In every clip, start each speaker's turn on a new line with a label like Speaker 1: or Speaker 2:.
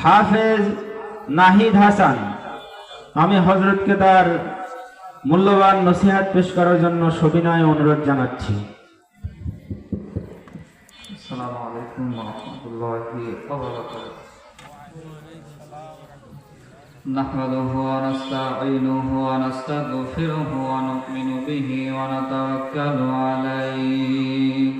Speaker 1: হাফেজ নাহিদ হাসান আমি হজরতকে তার মূল্যবান নসিহাত পেশ করার জন্য সবিনয় অনুরোধ জানাচ্ছি
Speaker 2: السلام عليكم ورحمة الله وبركاته نحمده ونستعينه ونستغفره ونؤمن به ونتوكل عليه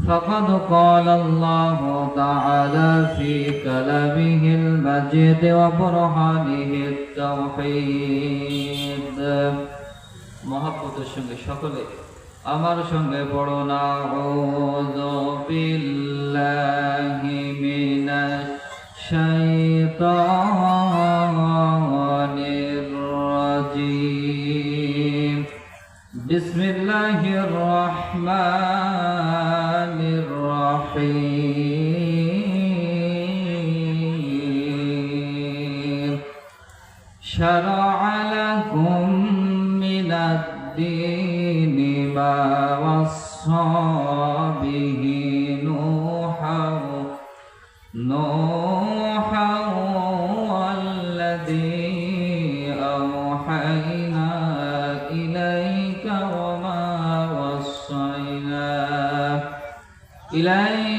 Speaker 2: فقد قال الله تعالى في كلامه المجيد وبرهانه التوحيد মহাব্বতের সঙ্গে সকলে আমার সঙ্গে পড়ো না আউযু বিল্লাহি মিনাশ শাইতানির রাজিম বিসমিল্লাহির রহমানির شرع لكم من الدين ما وصى به نوحا نوحا والذي أوحينا إليك وما وصينا إليك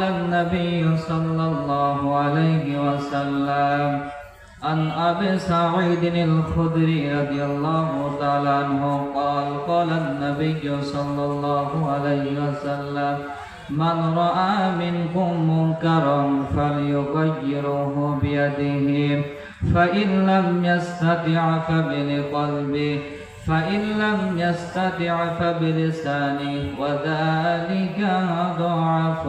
Speaker 2: وقال النبي صلى الله عليه وسلم عن أبي سعيد الخدري رضي الله تعالى عنه قال قال النبي صلى الله عليه وسلم من رأى منكم منكرا فليغيره بيده فإن لم يستطع فبقلبه فإن لم يستطع فبلسانه وذلك ضعف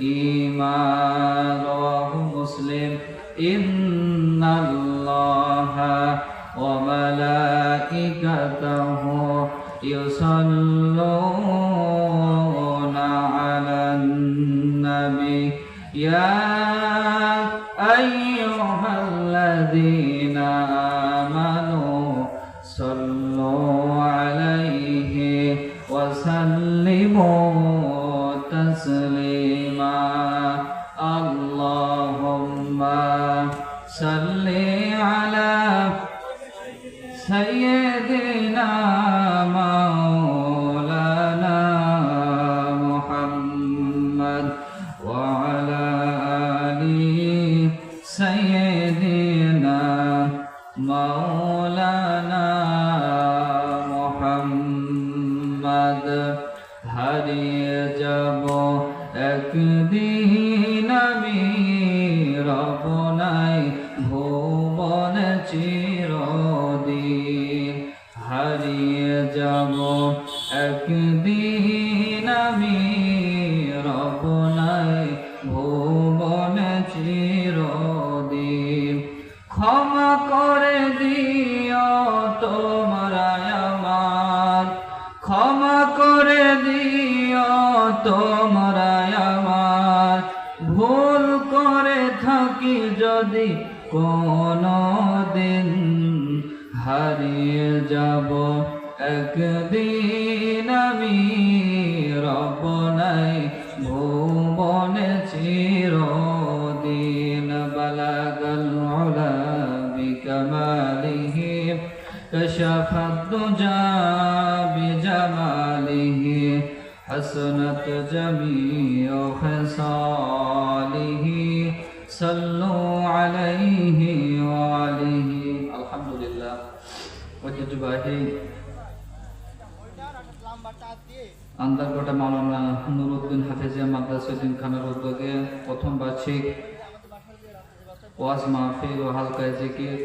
Speaker 2: الإيمان رواه مسلم. إن الله وملائكته يصلون على النبي. يا سيدنا আমি রব নাই ভুবনে চিরদিন বল بلغ العلا بكماله كشف الدجى بجماله حسنت جميع خصاله صلوا عليه وعليه الحمد لله ঐতিহ্যবাহী আন্দারকোটা মাওলানা নুরুদ্দিন হাফিজিয়া মাদ্রাসুদ্দিন খানের উদ্যোগে প্রথম বার্ষিক ওয়াজ মাহফিল ও হালকায় জিকির।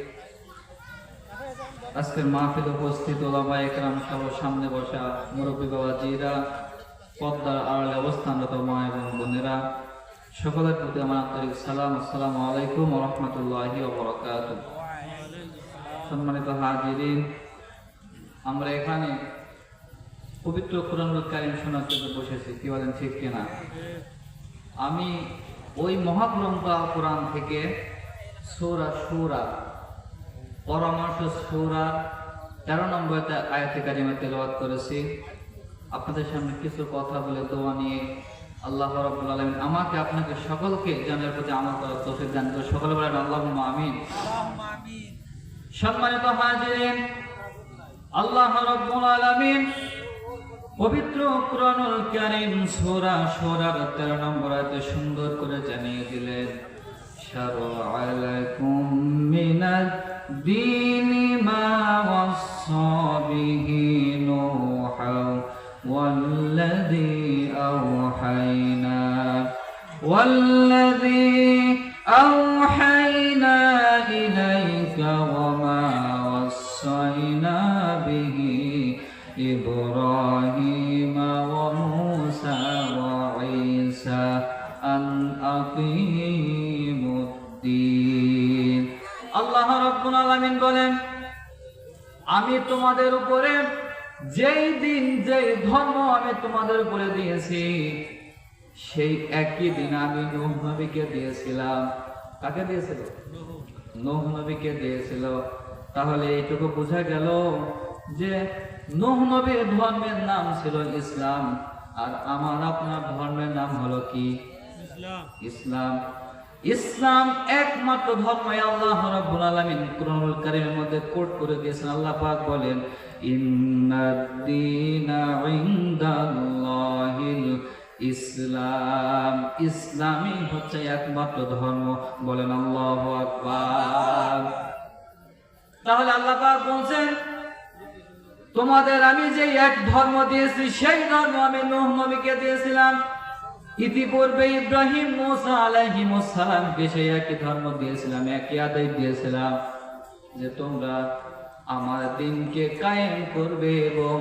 Speaker 2: আজকের মাহফিল উপস্থিত ওলামা একরাম সহ সামনে বসা মুরব্বী বাবা জিরা পদ্মার আড়ালে অবস্থানরত মা এবং বোনেরা, সকলের প্রতি আমার আন্তরিক সালাম, আসসালামু আলাইকুম রহমতুল্লাহি সম্মানিত হাজিরিন, আমরা এখানে পবিত্র কোরআনুল কারিম শোনার জন্য বসেছি কি বলেন ঠিক কিনা? আমি ওই মহাগ্রন্থ কোরআন থেকে সৌরা সুরা পরামর্শ সৌরা তেরো নম্বর আয়াতে কারিমা তেলাওয়াত করেছি। আপনাদের সামনে কিছু কথা বলে দোয়া নিয়ে আল্লাহ রাব্বুল আলামিন আমাকে আপনাকে সকলকে জানার প্রতি আমার করার তৌফিক দান করে সকলে বলেন আল্লাহুম্মা আমিন। সম্মানিত হাজিরিন আল্লাহ রাব্বুল আলামিন পবিত্র কুরআনুল কারীম সূরা সূরার 13 নম্বর আয়াতে সুন্দর করে জানিয়ে দিলেন শারআ আলাইকুম মিনাদ দীনি। রব্বুল আলামিন বলেন আমি তোমাদের উপরে যেই দিন যেই ধর্ম আমি তোমাদের উপরে দিয়েছি সেই একই দিন আমি নূহ নবীকে দিয়েছিলাম। কাকে দিয়েছিল? নূহ নবীকে দিয়েছিল। তাহলে এইটুকু বোঝা গেল যে নূহ নবীর ধর্মের নাম ছিল ইসলাম আর আমার আপনার ধর্মের নাম হলো কি? ইসলাম। ইসলাম একমাত্র ধর্ম আল্লাহ রাব্বুল আলামিন কুরআনুল কারীমের মধ্যে কোট করে দিয়েছেন। আল্লাহ পাক বলেন, ইন্নাদ-দীনা ইনদাল্লাহিল ইসলাম। ইসলামই হচ্ছে একমাত্র ধর্ম, বলেন আল্লাহু আকবার। তাহলে আল্লাহ পাক বলছেন, তোমাদের আমি যে এক ধর্ম দিয়েছি, সেই ধর্ম আমি নূহ নবীকে দিয়েছিলাম। ইতিপূর্বে ইব্রাহিম মুসা আলাইহিমুসসালামকে সেই একই ধর্ম দিয়েছিলাম, একই আদেশ দিয়েছিলাম যে তোমরা আমার দিনকে কায়েম করবে এবং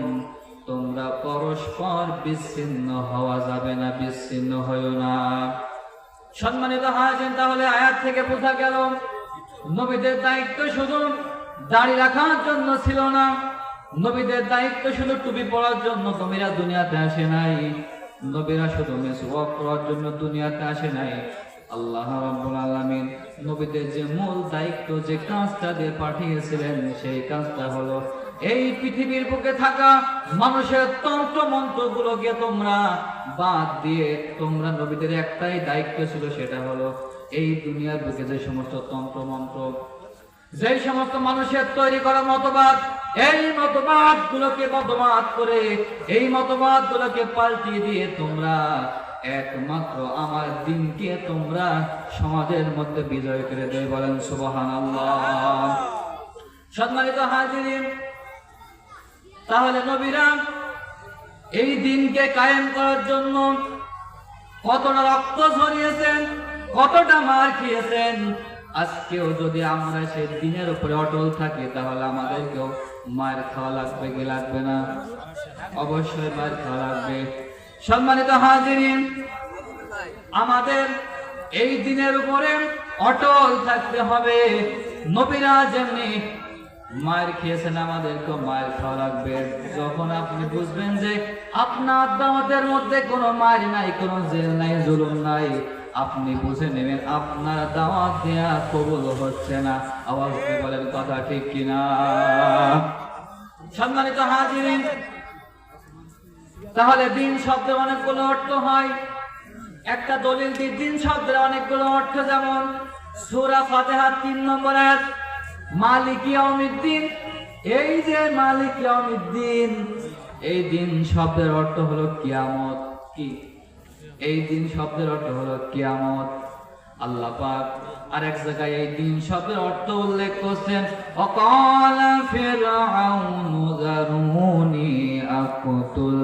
Speaker 2: তোমরা পরস্পর বিচ্ছিন্ন হওয়া যাবে না, বিচ্ছিন্ন হইও না। সম্মানিত হাজেন, তাহলে আয়াত থেকে বোঝা গেল, নবীদের দায়িত্ব শুধু দাড়ি রাখার জন্য ছিল না, নবীদের দায়িত্ব শুধু টুপি পরার জন্য নবীরা দুনিয়াতে আসে নাই। নবীরা শুধু মেসওয়াক করার জন্য দুনিয়াতে আসে নাই। আল্লাহ রাব্বুল আলামিন নবীদের যে মূল দায়িত্ব, যে কাজটা দিয়ে পাঠিয়েছিলেন, সেই কাজটা হলো এই পৃথিবীর বুকে থাকা মানুষের তন্ত্র মন্ত্রগুলোকে তোমরা বাদ দিয়ে তোমরা নবীদের একটাই দায়িত্ব ছিল, সেটা হলো এই দুনিয়ার বুকে যে সমস্ত তন্ত্র মন্ত্র যে সমস্ত মানুষের তৈরি করা মতবাদ, এই মতবাদ গুলোকে মতবাদ করে, এই মতবাদ গুলোকে পাল্টিয়ে দিয়ে তোমরা, একমাত্র আমার দিনকে তোমরা সমাজের মধ্যে বিজয় করে দেয় বলেন সুবহান সম্মানিত হাজিরিন, তাহলে নবীরা এই দিনকে কায়েম করার জন্য কতটা রক্ত ঝরিয়েছেন, কতটা মার খেয়েছেন আজকেও যদি আমরা সেই দিনের উপরে অটল থাকি, তাহলে আমাদেরকেও মার খাওয়া লাগবে কি লাগবে না? অবশ্যই মার খাওয়া লাগবে। সম্মানিত হাজিরিন, আমাদের এই দিনের উপরে অটল থাকতে হবে। নবীরা যেমনি মায়ের খেয়েছেন আমাদেরকে মায়ের খাওয়া লাগবে। যখন আপনি বুঝবেন যে আপনার দাওয়াতের মধ্যে কোনো মায়ের নাই, কোনো জেল নাই, জুলুম নাই আপনি বুঝে নেবেন, আপনার দাওয়াত দেয়া কবুল হচ্ছে না। আওয়াজ বলেন, কথা ঠিক কিনা? সম্মানিত হাজিরিন, তাহলে দিন শব্দের অনেকগুলো অর্থ হয়। একটা দলিল দিয়ে দিন শব্দের অনেকগুলো অর্থ যেমন, সূরা ফাতিহা তিন নম্বর আয়াত, মালিক ইয়াউমিদ্দিন। এই যে মালিক ইয়াউমিদ্দিন, এই দিন শব্দের অর্থ হলো কিয়ামত। কি? এই দিন শব্দের অর্থ হলো কিয়ামত। আল্লাহ পাক আরেক জায়গায় এই দিন শব্দের অর্থ উল্লেখ করছেন, অকাল ফিরআউনু যারুনি আকুতুল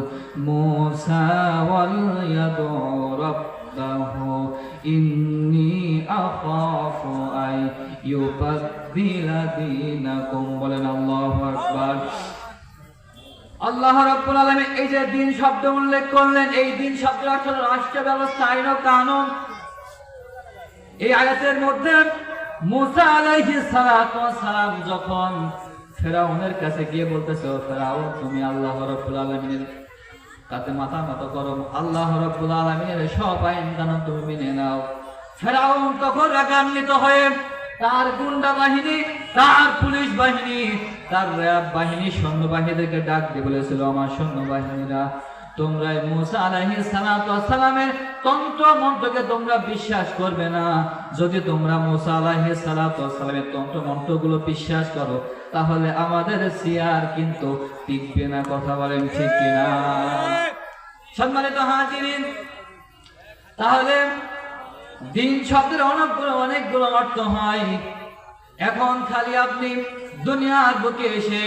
Speaker 2: ইন্নী আখাফু আই বলেন আল্লাহু আল্লাহ রাব্বুল আলামিন এই যে দিন শব্দ উল্লেখ করলেন, এই দিন শব্দ হলো রাষ্ট্র ব্যবস্থা, আইন ও কানুন। এই আয়াতের মধ্যে মুসা আলাইহিস সালাম যখন ফেরাউনের কাছে গিয়ে বলতেছে ফেরাউন, তুমি আল্লাহ রাব্বুল আলামিনের তাতে মাথা নত করো। আল্লাহ রাব্বুল আলামিনের সব আইন কানুন তুমি মেনে নাও। ফেরাউন তখন রাগান্বিত হয়ে তার গুন্ডা বাহিনী তার পুলিশ বাহিনী, তার র্যাব বাহিনী সৈন্যবাহিনীদেরকে ডাক দিয়ে বলেছিল, আমার সৈন্যবাহিনীরা, তোমরা মুসা ওয়াস সালামের তন্ত্র মন্ত্রকে তোমরা বিশ্বাস করবে না। যদি তোমরা মুসা ওয়াস সালামের তন্ত্র মন্ত্রগুলো বিশ্বাস করো, তাহলে আমাদের সিয়ার কিন্তু টিকবে না। কথা বলেন ঠিক কিনা? সম্মানিত হাজিরিন, তাহলে দিন শব্দের অনেকগুলো অনেকগুলো অর্থ হয়। এখন খালি আপনি দুনিয়ার বুকে এসে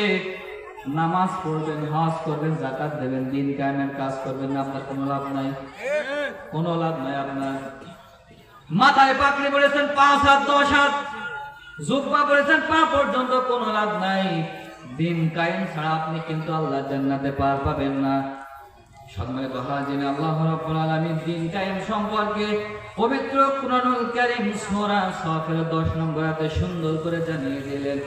Speaker 2: নামাজ পড়বেন, হজ করবেন জাকাত দেবেন, দিন কায়েমের কাজ করবেন না আপনার কোনো লাভ নাই। কোনো লাভ নাই আপনার। মাথায় পাকড়ি পড়েছেন পাঁচ হাত, দশ হাত, জুব্বা পড়েছেন পা পর্যন্ত কোনো লাভ নাই। দিন কায়েম ছাড়া আপনি কিন্তু আল্লাহ জান্নাতে পার পাবেন না। সম্মানিত হাজির আল্লাহ রাব্বুল আলামিন দিন কায়েম সম্পর্কে পবিত্র কুরআনুল কারীম সূরা সাফের 10 নম্বর আয়াতে সুন্দর করে জানিয়ে দিলেন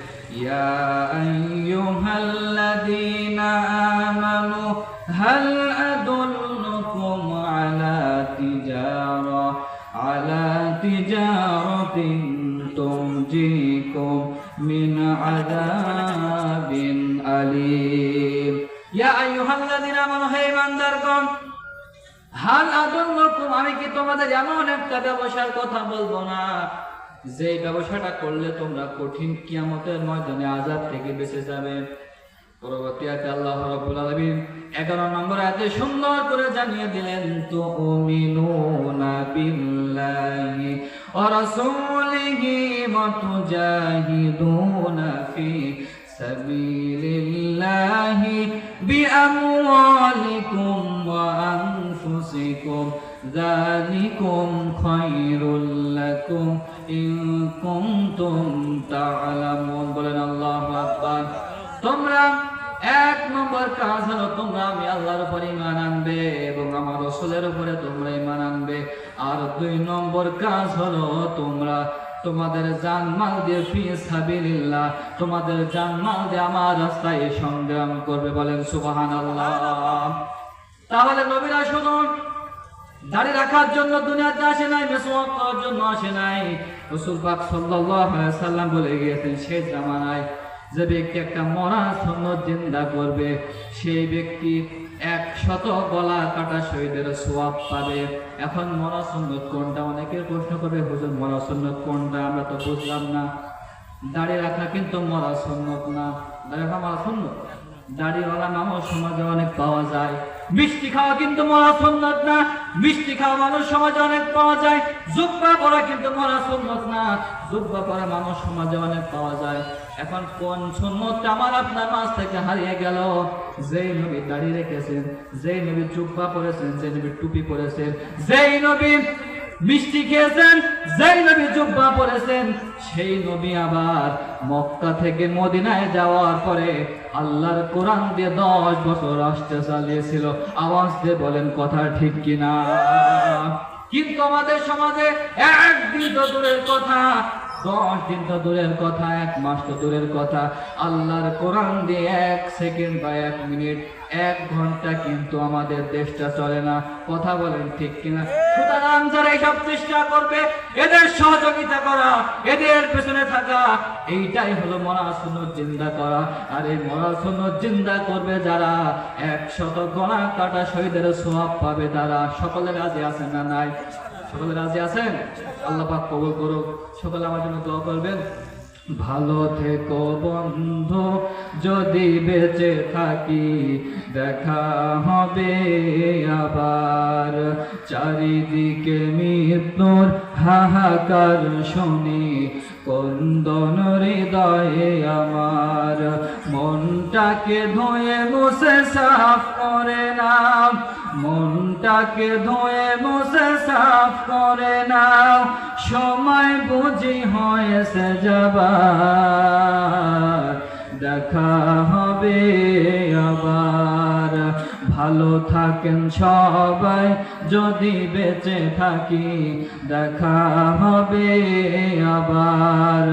Speaker 2: আমি কি তোমাদের এমন একটা ব্যবসার কথা বলব না? যে ব্যবসাটা করলে তোমরা কঠিন কিয়ামতের ময়দানে আযাব থেকে বেঁচে যাবে। পরবর্তী আয়াতে আল্লাহ রাব্বুল আলামিন 11 নম্বর আয়াতে সুন্দর করে জানিয়ে দিলেন বিআমওয়ালিকুম ওয়া আনফুসিকুম যালিকুম খায়রুল লাকুম ইন কুনতুম তা'লামুন বলেন আল্লাহু আকবার তোমরা এক নম্বর কাজ হলো তোমরা আমি আল্লাহর উপর ইমান আনবে এবং আমার রসুলের উপরে তোমরা ইমান আনবে। আর দুই নম্বর কাজ হলো তোমরা তোমাদের জানমাল দিয়ে ফি সাবিলিল্লাহ, তোমাদের জানমাল দিয়ে আমার রাস্তায় সংগ্রাম করবে বলেন সুবহানাল্লাহ। তাহলে নবীরা শুনুন, দাড়ি রাখার জন্য দুনিয়াতে আসে নাই, মেসওয়াক করার জন্য আসে নাই। রাসূল পাক সাল্লাল্লাহু আলাইহি সাল্লাম বলে গিয়েছেন সেই জামানায় যে ব্যক্তি একটা মরা সুন্নত জিন্দা করবে, সেই ব্যক্তি শত গলা কাটা শহীদের সোয়াব পাবে। এখন মরা সুন্নত কোনটা? অনেকের প্রশ্ন করবে, হুজুর মরা সুন্নত কোনটা? আমরা তো বুঝলাম না। দাড়ি রাখা কিন্তু মরা সুন্নত না। দাড়ি রাখা মরা সুন্নত দাড়িওয়ালা মানুষ সমাজে অনেক পাওয়া যায়। মিষ্টি খাওয়া কিন্তু মরা সুন্নত না। মিষ্টি খাওয়া মানুষ সমাজে অনেক পাওয়া যায়। জুব্বা পরা কিন্তু মরা সুন্নত না। জুব্বা পরা মানুষ সমাজে অনেক পাওয়া যায়। এখন কোন সুন্নতটা আমার আপনার মাছ থেকে হারিয়ে গেল? যেই নবী দাড়ি রেখেছেন, যেই নবী জুব্বা পরেছেন, যেই নবী টুপি পরেছেন, যেই নবী মিষ্টি খেয়েছেন, যেই নবী জুব্বা পরেছেন, সেই নবী আবার মক্কা থেকে মদিনায় যাওয়ার পরে আল্লাহর কোরআন দিয়ে দশ বছর রাষ্ট্র চালিয়েছিল। আওয়াজ দিয়ে বলেন, কথা ঠিক কিনা? কিন্তু আমাদের সমাজে একদিন তো দূরের কথা দশ দিন তো দূরের কথা, এক মাস তো দূরের কথা। আল্লাহর কোরআন দিয়ে এক সেকেন্ড বা এক মিনিট, এক ঘণ্টা কিন্তু আমাদের দেশটা চলে না। কথা বলেন ঠিক কিনা? সুতরাং যারা এইসব চেষ্টা করবে, এদের সহযোগিতা করা, এদের পেছনে থাকা, এইটাই হলো মরা সুন্নত জিন্দা করা। আর এই মরা সুন্নত জিন্দা করবে যারা? একশত গণা কাটা শহীদের সোয়াব পাবে তারা। সকলের কাজে আছে না নাই? সকলে রাজি আছেন? আল্লাহ পাক কবুল করুক। সকলে আমার জন্য দোয়া করবেন। ভালো থেকো বন্ধু, যদি বেঁচে থাকি দেখা হবে আবার। চারিদিকে মৃত্যুর হাহাকার শুনি কন্দন হৃদয়ে আমার। মনটাকে ধুয়ে মুছে, সাফ করে নাও। মনটাকে ধোয়ে মুছে সাফ করে নাও। সময় বুঝি হয়েছে যাবার। দেখা হবে আবার। ভালো থাকেন সবাই, যদি বেঁচে থাকি, দেখা হবে আবার।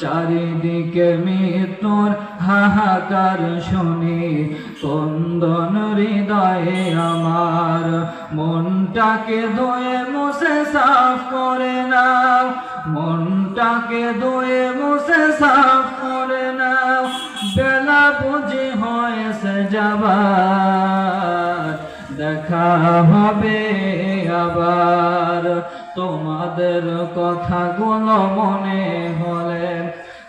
Speaker 2: চারিদিকে মৃত্যুর হাহাকার শুনি কন্দন হৃদয়ে আমার মনটাকে ধুয়ে মুছে সাফ করে নাও, মনটাকে ধুয়ে মুছে সাফ করে নাও, বেলা বুঝি হয়েছে যাবার, দেখা হবে আবার। তোমাদের কথাগুলো মনে হলে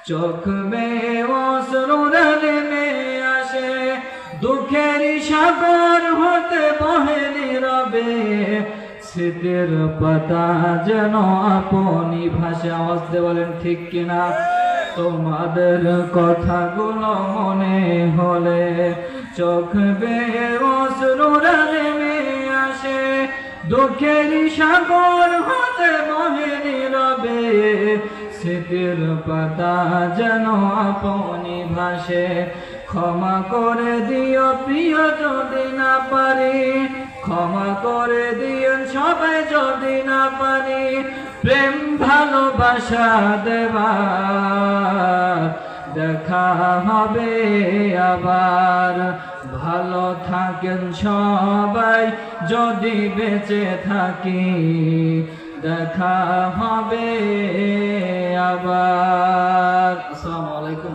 Speaker 2: চোখ বেয়ে অশ্রুরা আসে। দুঃখের সাগর হতে বহে নীরবে শীতের পাতা যেন আপনি ভাষা আসতে বলেন, ঠিক কিনা? তোমাদের কথাগুলো মনে হলে চোখ বেয়ে অশ্রুরা আসে। দুঃখের সাগর হতে বহে নীরবে শীতের পাতা যেন আপনি ভাসে। ক্ষমা করে দিও প্রিয়, যদি না পারি। ক্ষমা করে দিয়েন সবাই, যদি না পারি। প্রেম ভালোবাসা দেবার দেখা হবে আবার। ভালো থাকেন সবাই যদি বেঁচে থাকি দেখা হবে আবার। আসসালামু আলাইকুম।